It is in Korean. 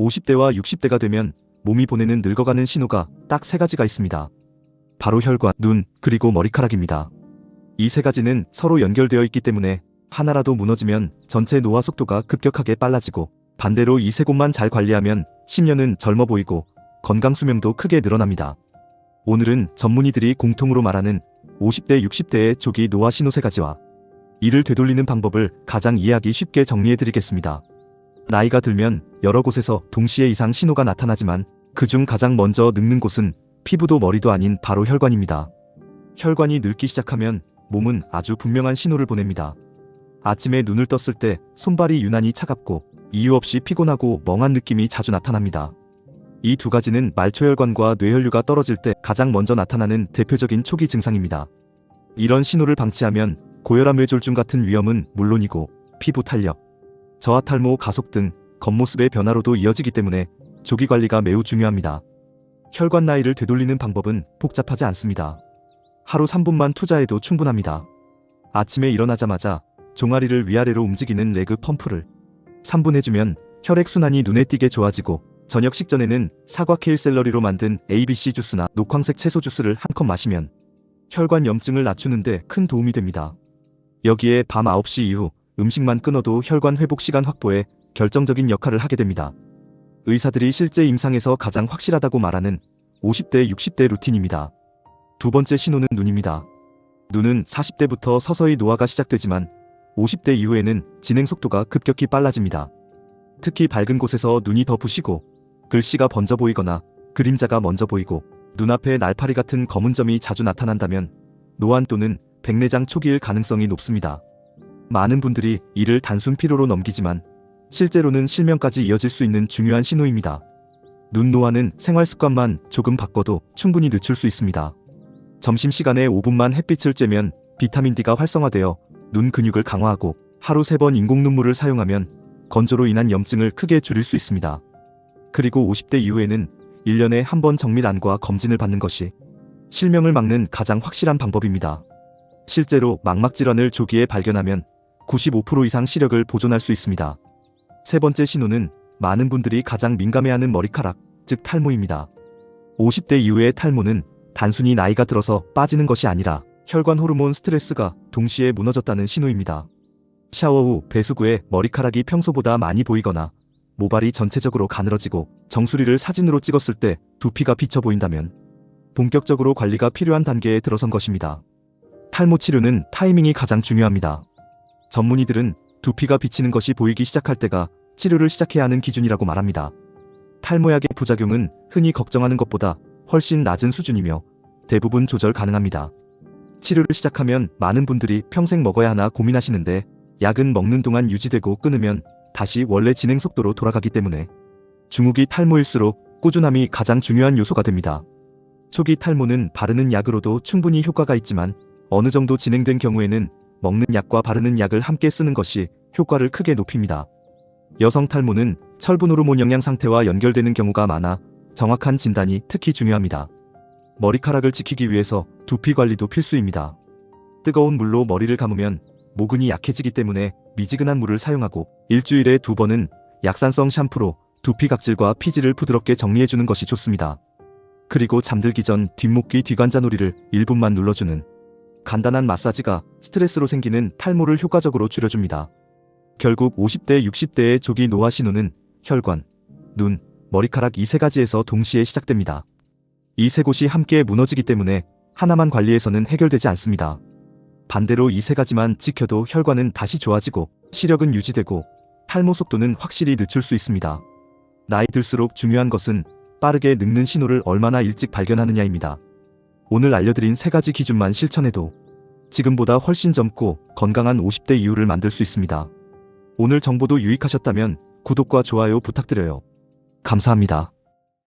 50대와 60대가 되면 몸이 보내는 늙어가는 신호가 딱 세 가지가 있습니다. 바로 혈관, 눈, 그리고 머리카락입니다. 이 세 가지는 서로 연결되어 있기 때문에 하나라도 무너지면 전체 노화 속도가 급격하게 빨라지고 반대로 이 세 곳만 잘 관리하면 10년은 젊어 보이고 건강 수명도 크게 늘어납니다. 오늘은 전문의들이 공통으로 말하는 50대, 60대의 조기 노화 신호 세 가지와 이를 되돌리는 방법을 가장 이해하기 쉽게 정리해 드리겠습니다. 나이가 들면 여러 곳에서 동시에 이상 신호가 나타나지만 그중 가장 먼저 늙는 곳은 피부도 머리도 아닌 바로 혈관입니다. 혈관이 늙기 시작하면 몸은 아주 분명한 신호를 보냅니다. 아침에 눈을 떴을 때 손발이 유난히 차갑고 이유 없이 피곤하고 멍한 느낌이 자주 나타납니다. 이 두 가지는 말초혈관과 뇌혈류가 떨어질 때 가장 먼저 나타나는 대표적인 초기 증상입니다. 이런 신호를 방치하면 고혈압 뇌졸중 같은 위험은 물론이고 피부 탄력, 저하 탈모, 가속 등 겉모습의 변화로도 이어지기 때문에 조기 관리가 매우 중요합니다. 혈관 나이를 되돌리는 방법은 복잡하지 않습니다. 하루 3분만 투자해도 충분합니다. 아침에 일어나자마자 종아리를 위아래로 움직이는 레그 펌프를 3분 해주면 혈액순환이 눈에 띄게 좋아지고 저녁 식전에는 사과 케일 샐러리로 만든 ABC 주스나 녹황색 채소 주스를 한 컵 마시면 혈관 염증을 낮추는데 큰 도움이 됩니다. 여기에 밤 9시 이후 음식만 끊어도 혈관 회복 시간 확보에 결정적인 역할을 하게 됩니다. 의사들이 실제 임상에서 가장 확실하다고 말하는 50대, 60대 루틴입니다. 두 번째 신호는 눈입니다. 눈은 40대부터 서서히 노화가 시작되지만 50대 이후에는 진행 속도가 급격히 빨라집니다. 특히 밝은 곳에서 눈이 더 부시고 글씨가 번져 보이거나 그림자가 먼저 보이고 눈앞에 날파리 같은 검은 점이 자주 나타난다면 노안 또는 백내장 초기일 가능성이 높습니다. 많은 분들이 이를 단순 피로로 넘기지만 실제로는 실명까지 이어질 수 있는 중요한 신호입니다. 눈 노화는 생활 습관만 조금 바꿔도 충분히 늦출 수 있습니다. 점심시간에 5분만 햇빛을 쬐면 비타민 D가 활성화되어 눈 근육을 강화하고 하루 3번 인공 눈물을 사용하면 건조로 인한 염증을 크게 줄일 수 있습니다. 그리고 50대 이후에는 1년에 한 번 정밀안과 검진을 받는 것이 실명을 막는 가장 확실한 방법입니다. 실제로 망막 질환을 조기에 발견하면 95% 이상 시력을 보존할 수 있습니다. 세 번째 신호는 많은 분들이 가장 민감해하는 머리카락, 즉 탈모입니다. 50대 이후의 탈모는 단순히 나이가 들어서 빠지는 것이 아니라 혈관 호르몬 스트레스가 동시에 무너졌다는 신호입니다. 샤워 후 배수구에 머리카락이 평소보다 많이 보이거나 모발이 전체적으로 가늘어지고 정수리를 사진으로 찍었을 때 두피가 비쳐 보인다면 본격적으로 관리가 필요한 단계에 들어선 것입니다. 탈모 치료는 타이밍이 가장 중요합니다. 전문의들은 두피가 비치는 것이 보이기 시작할 때가 치료를 시작해야 하는 기준이라고 말합니다. 탈모약의 부작용은 흔히 걱정하는 것보다 훨씬 낮은 수준이며 대부분 조절 가능합니다. 치료를 시작하면 많은 분들이 평생 먹어야 하나 고민하시는데 약은 먹는 동안 유지되고 끊으면 다시 원래 진행 속도로 돌아가기 때문에 중후기 탈모일수록 꾸준함이 가장 중요한 요소가 됩니다. 초기 탈모는 바르는 약으로도 충분히 효과가 있지만 어느 정도 진행된 경우에는 먹는 약과 바르는 약을 함께 쓰는 것이 효과를 크게 높입니다. 여성 탈모는 철분 호르몬 영양 상태와 연결되는 경우가 많아 정확한 진단이 특히 중요합니다. 머리카락을 지키기 위해서 두피 관리도 필수입니다. 뜨거운 물로 머리를 감으면 모근이 약해지기 때문에 미지근한 물을 사용하고 일주일에 두 번은 약산성 샴푸로 두피 각질과 피지를 부드럽게 정리해주는 것이 좋습니다. 그리고 잠들기 전 뒷목귀 뒤관자놀이를 1분만 눌러주는 간단한 마사지가 스트레스로 생기는 탈모를 효과적으로 줄여줍니다. 결국 50대, 60대의 조기 노화 신호는 혈관, 눈, 머리카락 이 세 가지에서 동시에 시작됩니다. 이 세 곳이 함께 무너지기 때문에 하나만 관리해서는 해결되지 않습니다. 반대로 이 세 가지만 지켜도 혈관은 다시 좋아지고 시력은 유지되고 탈모 속도는 확실히 늦출 수 있습니다. 나이 들수록 중요한 것은 빠르게 늙는 신호를 얼마나 일찍 발견하느냐입니다. 오늘 알려드린 세 가지 기준만 실천해도 지금보다 훨씬 젊고 건강한 50대 이후를 만들 수 있습니다. 오늘 정보도 유익하셨다면 구독과 좋아요 부탁드려요. 감사합니다.